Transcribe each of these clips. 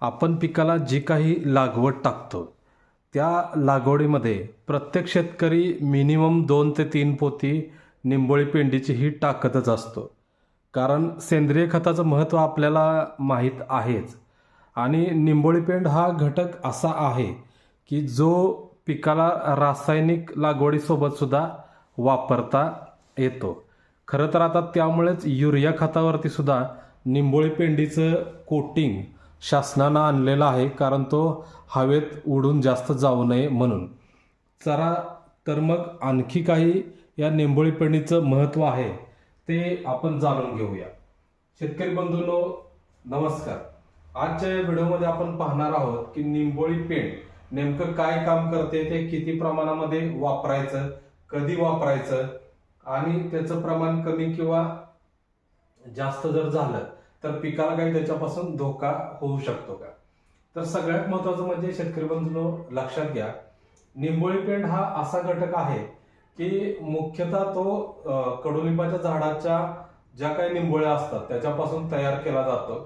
आपण पिकाला जी काही लागवड टाकतो त्या लागवडीमध्ये प्रत्येक शेतकरी मिनिमम दोन ते तीन पोती निंबोळी पेंडीची ही टाकतच असतो. कारण सेंद्रिय खताचं महत्त्व आपल्याला माहीत आहेच. आणि निंबोळी पेंड हा घटक असा आहे की जो पिकाला रासायनिक लागवडीसोबतसुद्धा वापरता येतो. खरं तर आता त्यामुळेच युरिया खतावरतीसुद्धा निंबोळी पेंडीचं कोटिंग शासनानं आणलेला आहे कारण तो हवेत उडून जास्त जाऊ नये म्हणून. चला तर मग आणखी काही या निंबोळी महत्त्व आहे ते आपण जाणून घेऊया. शेतकरी बंधूंनो नमस्कार. आजच्या या व्हिडिओमध्ये आपण पाहणार आहोत की निंबोळी पेंड नेमकं काय काम करते ते किती प्रमाणामध्ये वापरायचं कधी वापरायचं आणि त्याचं प्रमाण कमी किंवा जास्त जर झालं तर पिकाला काही त्याच्यापासून धोका होऊ शकतो का? तर सगळ्यात महत्वाचं म्हणजे शेतकरी बंधूंनो लक्षात घ्या. निंबोळी पेंड हा असा घटक आहे की मुख्यतः तो कडुलिंबाच्या झाडाच्या ज्या काही निंबोळ्या असतात त्याच्यापासून तयार केला जातो.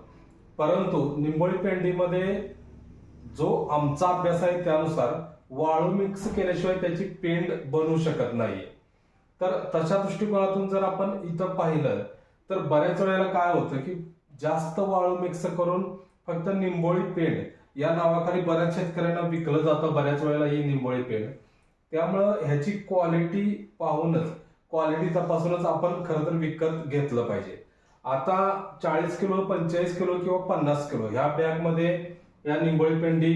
परंतु निंबोळी पेंडीमध्ये जो आमचा अभ्यास आहे त्यानुसार वाळू मिक्स केल्याशिवाय त्याची पेंड बनवू शकत नाहीये. तर तशा दृष्टिकोनातून जर आपण इथं पाहिलं तर बऱ्याच वेळेला काय होतं की जास्त वाळू मिक्स करून फक्त निंबोळी पेंड. या नावाखाली बऱ्याच शेतकऱ्यांना विकलं जातं बऱ्याच वेळेला ही निंबोळी पेंड. त्यामुळं ह्याची क्वालिटी पाहूनच क्वालिटी तपासूनच आपण खरं तर विकत घेतलं पाहिजे. आता चाळीस किलो पंचेचाळीस किलो किंवा पन्नास किलो ह्या बॅगमध्ये या निंबोळी पेंडी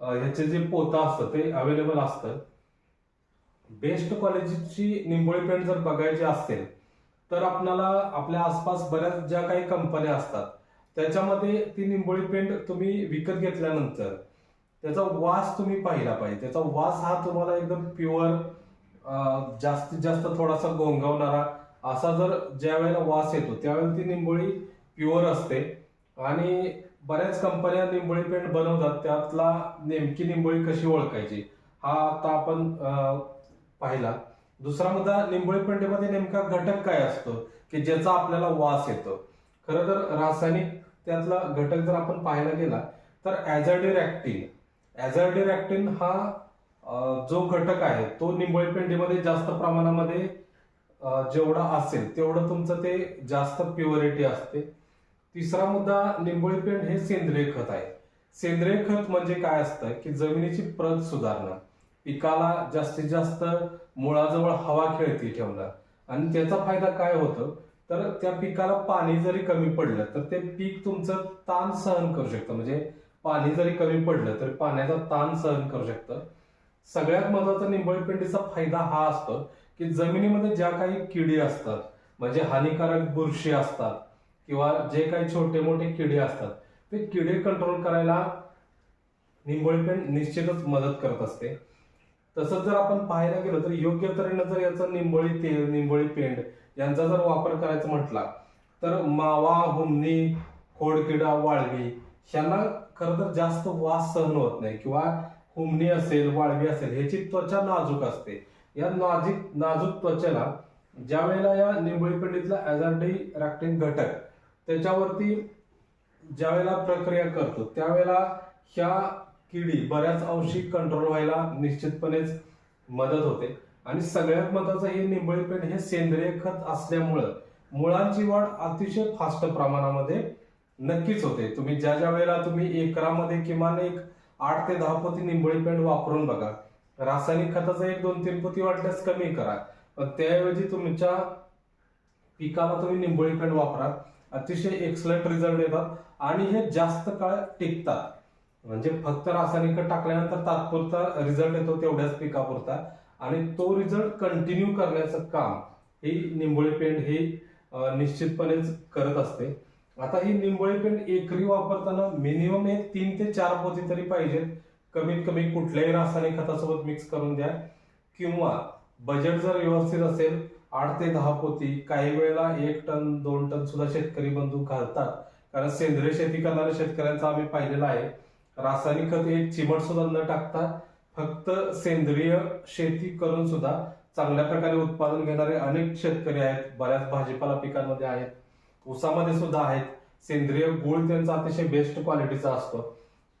ह्याचे जे पोतं असतं ते अवेलेबल असतं. बेस्ट क्वालिटीची निंबोळी पेंड जर बघायची असेल तर आपल्याला आपल्या आसपास बऱ्याच ज्या काही कंपन्या असतात त्याच्यामध्ये ती निंबोळी पेंट तुम्ही विकत घेतल्यानंतर त्याचा वास तुम्ही पाहिला पाहिजे. त्याचा वास हा तुम्हाला एकदम प्युअर जास्तीत जास्त थोडासा गोंगावणारा असा जर ज्या वेळेला वास येतो त्यावेळेला ती निंबोळी प्युअर असते. आणि बऱ्याच कंपन्या निंबोळी पेंट बनवतात त्यातला नेमकी निंबोळी कशी ओळखायची हा आता आपण पाहिला. दुसरा मुद्दा निंबोळी पेंडीमध्ये नेमका घटक काय असतो? की ज्याचा आपल्याला वास येतो. खरं तर रासायनिक त्यातला घटक जर आपण पाहायला गेला तर ऍझर्डिरॅक्टिन ऍझर्डिरॅक्टिन हा जो घटक आहे तो निंबोळी पेंडीमध्ये जास्त प्रमाणामध्ये जेवढा असेल तेवढं तुमचं ते जास्त प्युअरिटी असते. तिसरा मुद्दा निंबोळी पेंड हे सेंद्रिय खत आहे. सेंद्रिय खत म्हणजे काय असतं? की जमिनीची प्रत सुधारणं. पिकाला जास्तीत जास्त मुळाजवळ हवा खेळती ठेवणं आणि त्याचा फायदा काय होतो? तर त्या पिकाला पाणी जरी कमी पडलं तर ते पीक तुमचं ताण सहन करू शकतं. म्हणजे पाणी जरी कमी पडलं तर पाण्याचा ताण सहन करू शकतं. सगळ्यात महत्त्वाचा निंबळपिंडीचा फायदा हा असतो की जमिनीमध्ये ज्या काही किडी असतात म्हणजे हानिकारक बुरशी असतात किंवा जे काही छोटे मोठे किडे असतात ते किडे कंट्रोल करायला निंबळीपेंड निश्चितच मदत करत असते. तसंच जर आपण पाहायला गेलो तर योग्य तऱ्हेनं जर याचा निंबोळी तेल निंबोळी पेंड यांचा जर वापर करायचा म्हटला तर मावा हुमणी खोडकिडा वाळवी ह्यांना खरं तर जास्त वास सहन होत नाही किंवा हुमणी असेल वाळवी असेल ह्याची त्वचा नाजूक असते. या नाजिक नाजूक त्वचेला ज्या वेळेला या निंबोळी पेंडीतला ॲझार्डी रॅक्टिन घटक त्याच्यावरती ज्या वेळेला प्रक्रिया करतो त्यावेळेला ह्या किडी बऱ्याच अंशी कंट्रोल व्हायला निश्चितपणेच मदत होते. आणि सगळ्यात महत्वाचं हे निंबळी पेंट हे सेंद्रिय खत असल्यामुळं मुळांची वाढ अतिशय फास्ट प्रमाणामध्ये नक्कीच होते. तुम्ही ज्या ज्या वेळेला तुम्ही एकरामध्ये किमान एक आठ ते दहा पोती निंबोळी पेंट वापरून बघा रासायनिक खताचं एक दोन तीन पोती वाटल्यास कमी करा. पण त्याऐवजी तुमच्या पिकाला तुम्ही निंबोळी पेंट वापरा. अतिशय एक्सलंट रिझल्ट येतात. आणि हे जास्त काळ टिकतात. म्हणजे फक्त रासायनिक खत टाकल्यानंतर तात्पुरता रिझल्ट येतो तेवढ्याच पिकापुरता. आणि तो रिझल्ट कंटिन्यू करण्याचं काम ही निंबोळी पेंट ही निश्चितपणेच करत असते. आता ही निंबोळी पेंट एकरी वापरताना मिनिमम एक तीन ते चार पोती तरी पाहिजेत. कमीत कमी कुठल्याही रासायनिक खतासोबत मिक्स करून द्या. किंवा बजेट जर व्यवस्थित असेल आठ ते दहा पोती काही वेळेला एक टन दोन टन सुद्धा शेतकरी बंधू घालतात. कारण सेंद्रिय शेती करणाऱ्या शेतकऱ्यांचा आम्ही पाहिलेला आहे. रासायनिक खत हे चिमट सुद्धा न टाकता फक्त सेंद्रिय शेती करून सुद्धा चांगल्या प्रकारे उत्पादन घेणारे अनेक शेतकरी आहेत. बऱ्याच भाजीपाला पिकांमध्ये आहेत. ऊसामध्ये सुद्धा आहेत. सेंद्रिय गुळ त्यांचा अतिशय बेस्ट क्वालिटीचा असतो.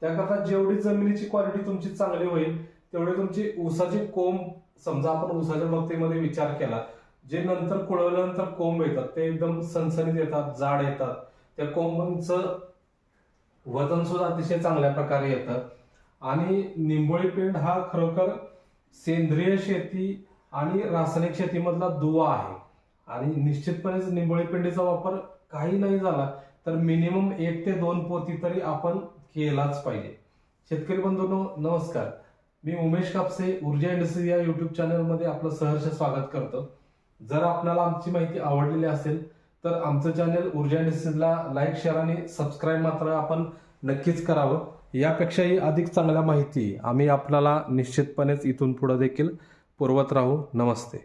त्याकरता जेवढी जमिनीची क्वालिटी तुमची चांगली होईल तेवढी तुमची ऊसाची कोंब समजा आपण ऊसाच्या बाबतीमध्ये विचार केला जे नंतर कुळवल्यानंतर कोंब येतात ते एकदम सणसणीत येतात जाड येतात. त्या कोंबांचं वजन सुद्धा अतिशय चांगल्या प्रकारे येतं. आणि निंबोळी पेंड हा खरोखर सेंद्रिय शेती आणि रासायनिक शेतीमधला दुवा आहे. आणि निश्चितपणेच निंबोळी पेंडीचा वापर काही नाही झाला तर मिनिमम एक ते दोन पोती तरी आपण केलाच पाहिजे. शेतकरी बंधूंनो नमस्कार. मी उमेश कापसे ऊर्जा इंडस्ट्री या युट्यूब चॅनलमध्ये आपलं सहर्ष स्वागत करतो. जर आपल्याला आमची माहिती आवडलेली असेल तर आमचं चॅनल ऊर्जा इंडस्ट्रीजला लाईक शेअर आणि सबस्क्राईब मात्र आपण नक्कीच करावं. यापेक्षाही अधिक चांगल्या माहिती आम्ही आपल्याला निश्चितपणेच इथून पुढं देखील पुरवत राहू. नमस्ते.